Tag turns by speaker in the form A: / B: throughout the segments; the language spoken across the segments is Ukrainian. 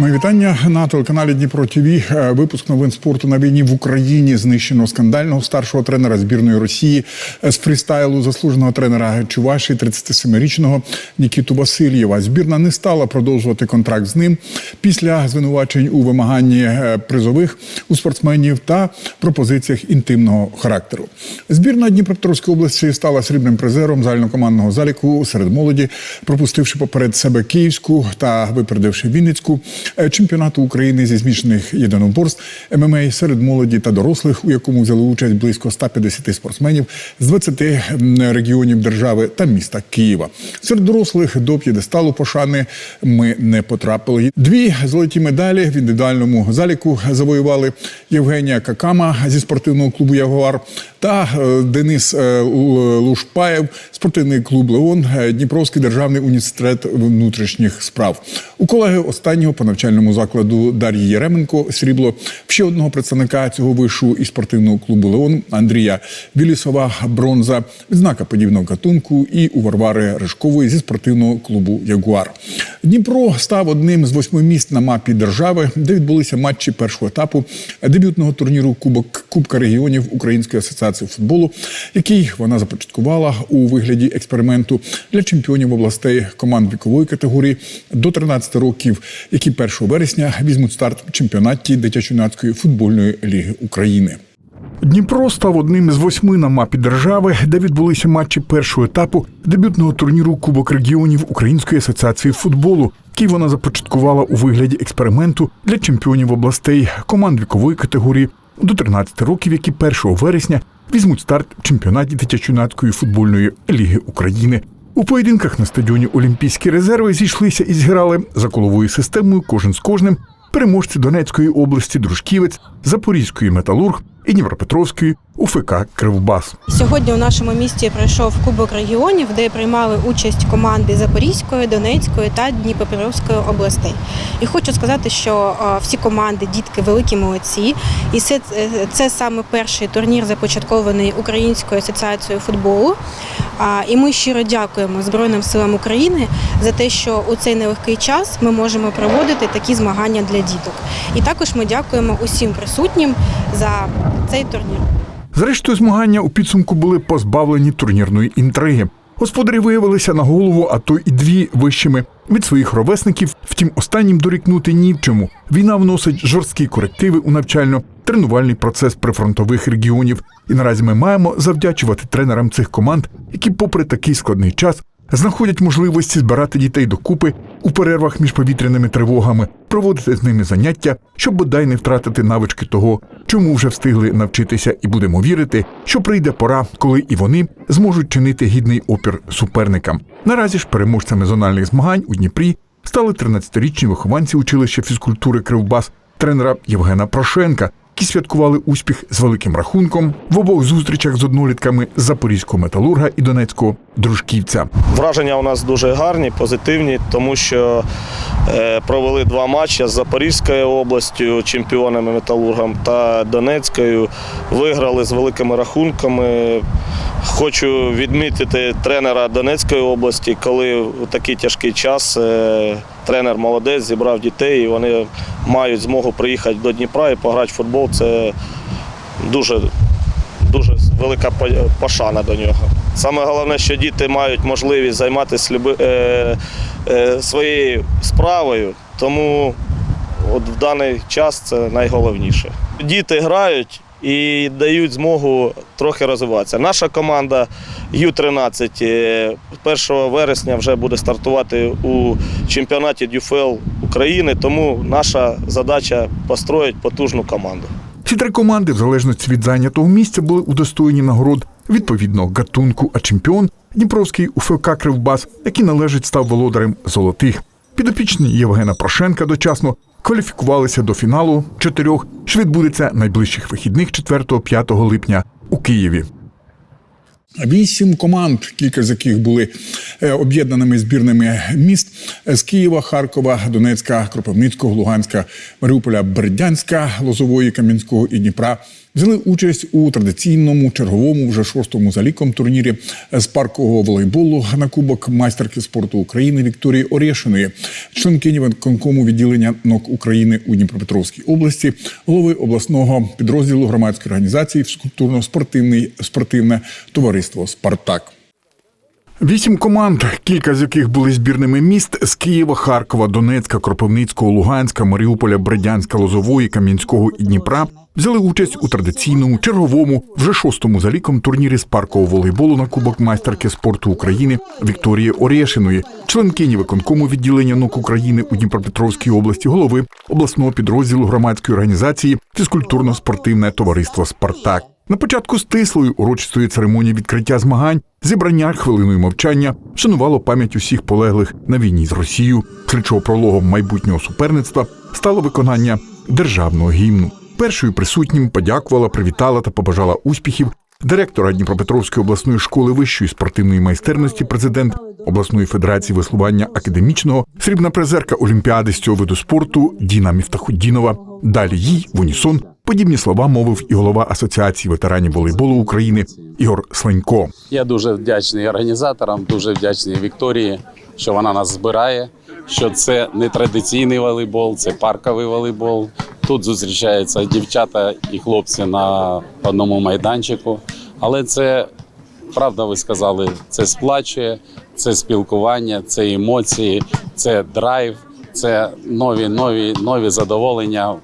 A: Мої вітання на телеканалі Дніпро ТВ. Е, Випуск новин спорту на війні в Україні знищено скандального старшого тренера збірної Росії е, з фрістайлу заслуженого тренера Чуваші, 37-річного Нікіту Васильєва. Збірна не стала продовжувати контракт з ним після звинувачень у вимаганні е, призових у спортсменів та пропозиціях інтимного характеру. Збірна Дніпропетровської області стала срібним призером загальнокомандного заліку серед молоді, пропустивши поперед себе Київську та випередивши Вінницьку чемпіонату України зі змішаних єдиноборств ММА серед молоді та дорослих, у якому взяли участь близько 150 спортсменів з 20 регіонів держави та міста Києва. Серед дорослих до п'єдесталу пошани ми не потрапили. Дві золоті медалі в індивідуальному заліку завоювали Євгенія Какама зі спортивного клубу Ягуар та е, Денис е, Лушпаєв, спортивний клуб Леон, е, Дніпровський державний університет внутрішніх справ. У колеги останнього по навчальному закладу Дар'ї Єременко срібло ще одного представника цього вишу і спортивного клубу Леон Андрія Вілісова бронза, відзнака подібного гатунку і у Варвари Рижкової зі спортивного клубу Ягуар. Дніпро став одним з восьми міст на мапі держави, де відбулися матчі першого етапу дебютного турніру Кубок Кубка регіонів Української асоціації футболу, який вона започаткувала у вигляді експерименту для чемпіонів областей команд вікової категорії до 13 років, які 1 вересня візьмуть старт в чемпіонаті дитячо-юнацької футбольної ліги України. Дніпро став одним із восьми на мапі держави, де відбулися матчі першого етапу дебютного турніру Кубок регіонів Української асоціації футболу, який вона започаткувала у вигляді експерименту для чемпіонів областей команд вікової категорії до 13 років, які 1 вересня візьмуть старт в чемпіонаті дитячо-юнацької футбольної ліги України. У поєдинках на стадіоні Олімпійські резерви зійшлися і зіграли за коловою системою кожен з кожним переможці Донецької області Дружківець, Запорізької металург і Дніпропетровської УФК Кривбас.
B: Сьогодні у нашому місті пройшов Кубок регіонів, де приймали участь команди Запорізької, Донецької та Дніпропетровської областей. І хочу сказати, що всі команди, дітки великі молодці. І це, е, це саме перший турнір, започаткований Українською асоціацією футболу. І ми щиро дякуємо Збройним силам України за те, що у цей нелегкий час ми можемо проводити такі змагання для діток. І також ми дякуємо усім присутнім за цей турнір.
A: Зрештою, змагання у підсумку були позбавлені турнірної інтриги. Господарі виявилися на голову, а то і дві вищими від своїх ровесників. Втім, останнім дорікнути ні в чому. Війна вносить жорсткі корективи у навчально-тренувальний процес прифронтових регіонів. І наразі ми маємо завдячувати тренерам цих команд, які, попри такий складний час, знаходять можливості збирати дітей докупи у перервах між повітряними тривогами, проводити з ними заняття, щоб бодай не втратити навички того, чому вже встигли навчитися, і будемо вірити, що прийде пора, коли і вони зможуть чинити гідний опір суперникам. Наразі ж переможцями зональних змагань у Дніпрі стали 13-річні вихованці училища фізкультури Кривбас тренера Євгена Прошенка, які святкували успіх з великим рахунком в обох зустрічах з однолітками запорізького металурга і донецького дружківця.
C: Враження у нас дуже гарні, позитивні, тому що е, провели два матчі з Запорізькою областю, чемпіонами металургом та Донецькою. Виграли з великими рахунками. Хочу відмітити тренера Донецької області, коли у такий тяжкий час е, тренер молодець зібрав дітей, і вони мають змогу приїхати до Дніпра і пограти в футбол. Це дуже дуже велика пошана до нього. Саме головне, що діти мають можливість займатися люби, е, е, своєю справою, тому от в даний час це найголовніше. Діти грають і дають змогу трохи розвиватися. Наша команда Ю-13 е, 1 вересня вже буде стартувати у чемпіонаті ДЮФЛ України, тому наша задача построїти потужну команду.
A: Ці три команди, в залежності від зайнятого місця, були удостоєні нагород відповідного гатунку, а чемпіон Дніпровський УФК Кривбас, який належить став володарем золотих. Підопічні Євгена Прошенка дочасно кваліфікувалися до фіналу чотирьох, що відбудеться найближчих вихідних 4-5 липня у Києві. Вісім команд, кілька з яких були е, об'єднаними збірними міст з Києва, Харкова, Донецька, Кропивницького, Луганська, Маріуполя, Бердянська, Лозової, Кам'янського і Дніпра взяли участь у традиційному черговому вже шостому за ліком турнірі з паркового волейболу на кубок майстерки спорту України Вікторії Орєшиної, членкині виконкому відділення НОК України у Дніпропетровській області, голови обласного підрозділу громадської організації фізкультурно-спортивний спортивне товариство Спартак. Вісім команд, кілька з яких були збірними міст з Києва, Харкова, Донецька, Кропивницького, Луганська, Маріуполя, Бердянська, Лозової, Кам'янського і Дніпра, взяли участь у традиційному черговому, вже шостому за ліком турнірі з паркового волейболу на Кубок майстерки спорту України Вікторії Орєшиної, членкині виконкому відділення НОК України у Дніпропетровській області, голови обласного підрозділу громадської організації фізкультурно-спортивне товариство Спартак. На початку стислої урочистої церемонії відкриття змагань зібрання хвилиною мовчання вшанувало пам'ять усіх полеглих на війні з Росією, після чого прологом майбутнього суперництва стало виконання державного гімну. Першою присутнім подякувала, привітала та побажала успіхів директора Дніпропетровської обласної школи вищої спортивної майстерності, президент обласної федерації веслування академічного, срібна призерка Олімпіади з цього виду спорту Діна Міфтахуддінова. Далі їй в унісон подібні слова мовив і голова асоціації ветеранів волейболу України Ігор Сленько.
D: Я дуже вдячний організаторам, дуже вдячний Вікторії, що вона нас збирає. Що це не традиційний волейбол, це парковий волейбол. Тут зустрічаються дівчата і хлопці на одному майданчику. Але це правда, ви сказали, це сплачує, це спілкування, це емоції, це драйв, це нові, нові, нові задоволення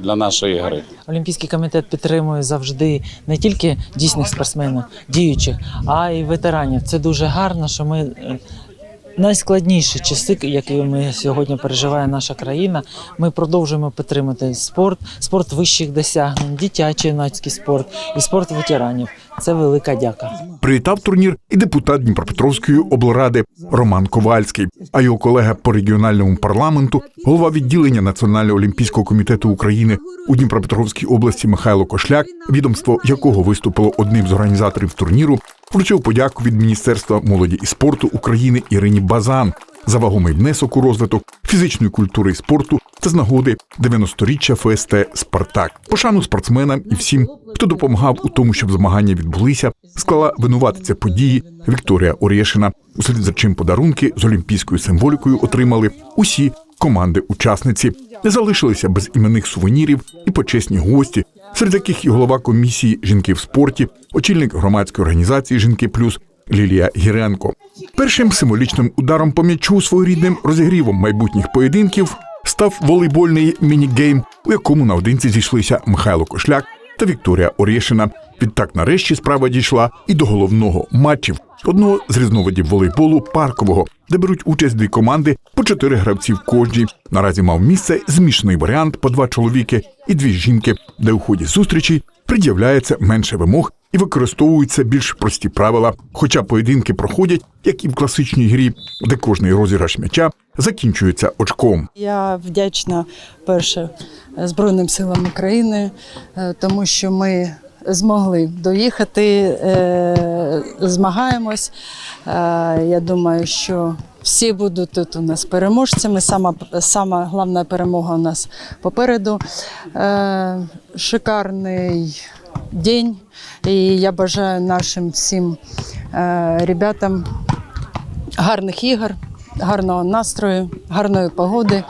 D: для нашої гри.
E: Олімпійський комітет підтримує завжди не тільки дійсних спортсменів, діючих, а й ветеранів. Це дуже гарно, що ми е, найскладніші часи, які ми сьогодні переживає наша країна. Ми продовжуємо підтримати спорт, спорт вищих досягнень, дитячий юнацький спорт і спорт ветеранів. Це велика дяка.
A: Привітав турнір і депутат Дніпропетровської облради Роман Ковальський, а його колега по регіональному парламенту, голова відділення Національного олімпійського комітету України у Дніпропетровській області Михайло Кошляк, відомство якого виступило одним з організаторів турніру, вручив подяку від Міністерства молоді і спорту України Ірині Базан за вагомий внесок у розвиток фізичної культури і спорту та з нагоди 90-річчя ФСТ Спартак. Пошану спортсменам і всім, хто допомагав у тому, щоб змагання відбулися, склала винуватиця події Вікторія Орєшина. Услід за чим подарунки з олімпійською символікою отримали усі команди-учасниці. Не залишилися без іменних сувенірів і почесні гості, серед яких і голова комісії жінки в спорті, очільник громадської організації Жінки Плюс Лілія Гіренко. Першим символічним ударом по м'ячу своєрідним розігрівом майбутніх поєдинків став волейбольний міні-гейм, у якому наодинці зійшлися Михайло Кошляк та Вікторія Орєшина. Відтак, нарешті, справа дійшла і до головного матчів одного з різновидів волейболу паркового, де беруть участь дві команди по чотири гравці в кожній. Наразі мав місце змішаний варіант по два чоловіки і дві жінки, де у ході зустрічі пред'являється менше вимог і використовуються більш прості правила. Хоча поєдинки проходять, як і в класичній грі, де кожний розіграш м'яча закінчується очком.
F: Я вдячна перше Збройним силам України, е, тому що ми змогли доїхати, е, змагаємось. Е, Я думаю, що всі будуть тут у нас переможцями. Сама, сама головна перемога у нас попереду. Шикарний день. І я бажаю нашим всім е, ребятам гарних ігор, гарного настрою, гарної погоди.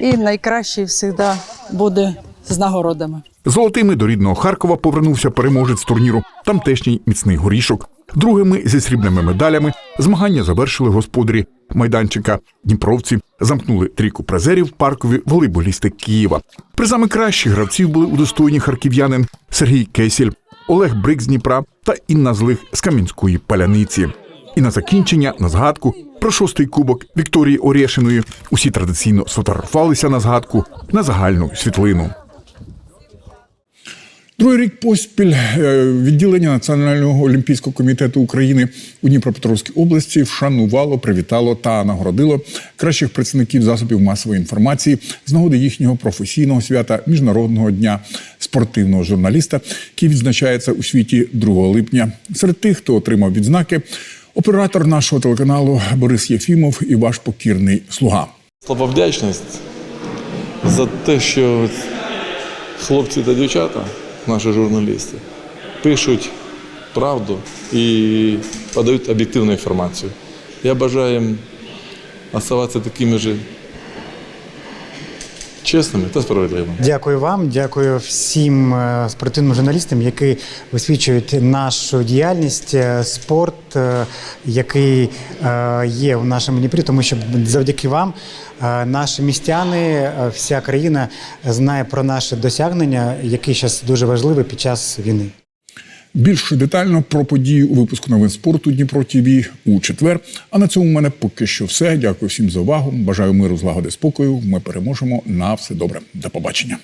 F: І найкраще завжди буде з нагородами.
A: Золотими до рідного Харкова повернувся переможець турніру тамтешній міцний горішок. Другими зі срібними медалями змагання завершили господарі майданчика. Дніпровці замкнули трійку призерів паркові волейболісти Києва. Призами кращих гравців були удостоєні харків'янин Сергій Кесіль, Олег Брик з Дніпра та Інна Злих з Кам'янської паляниці. І на закінчення, на згадку про шостий кубок Вікторії Орєшиної усі традиційно сфотографувалися на згадку на загальну світлину. Другий рік поспіль е, відділення Національного олімпійського комітету України у Дніпропетровській області вшанувало, привітало та нагородило кращих представників засобів масової інформації з нагоди їхнього професійного свята Міжнародного дня спортивного журналіста, який відзначається у світі 2 липня. Серед тих, хто отримав відзнаки, оператор нашого телеканалу Борис Єфімов і ваш покірний слуга.
G: Слова вдячність за те, що хлопці та дівчата наші журналісти. Пишуть правду і подають об'єктивну інформацію. Я бажаю їм оставатися такими ж чесними та справедливими.
H: Дякую вам, дякую всім е, спортивним журналістам, які висвічують нашу діяльність, е, спорт, е, який є у нашому Дніпрі, тому що завдяки вам наші містяни, вся країна знає про наші досягнення, які зараз дуже важливі під час війни.
A: Більш детально про події у випуску новин спорту Дніпро ТВ у четвер. А на цьому в мене поки що все. Дякую всім за увагу. Бажаю миру, злагоди, спокою. Ми переможемо. На все добре. До побачення.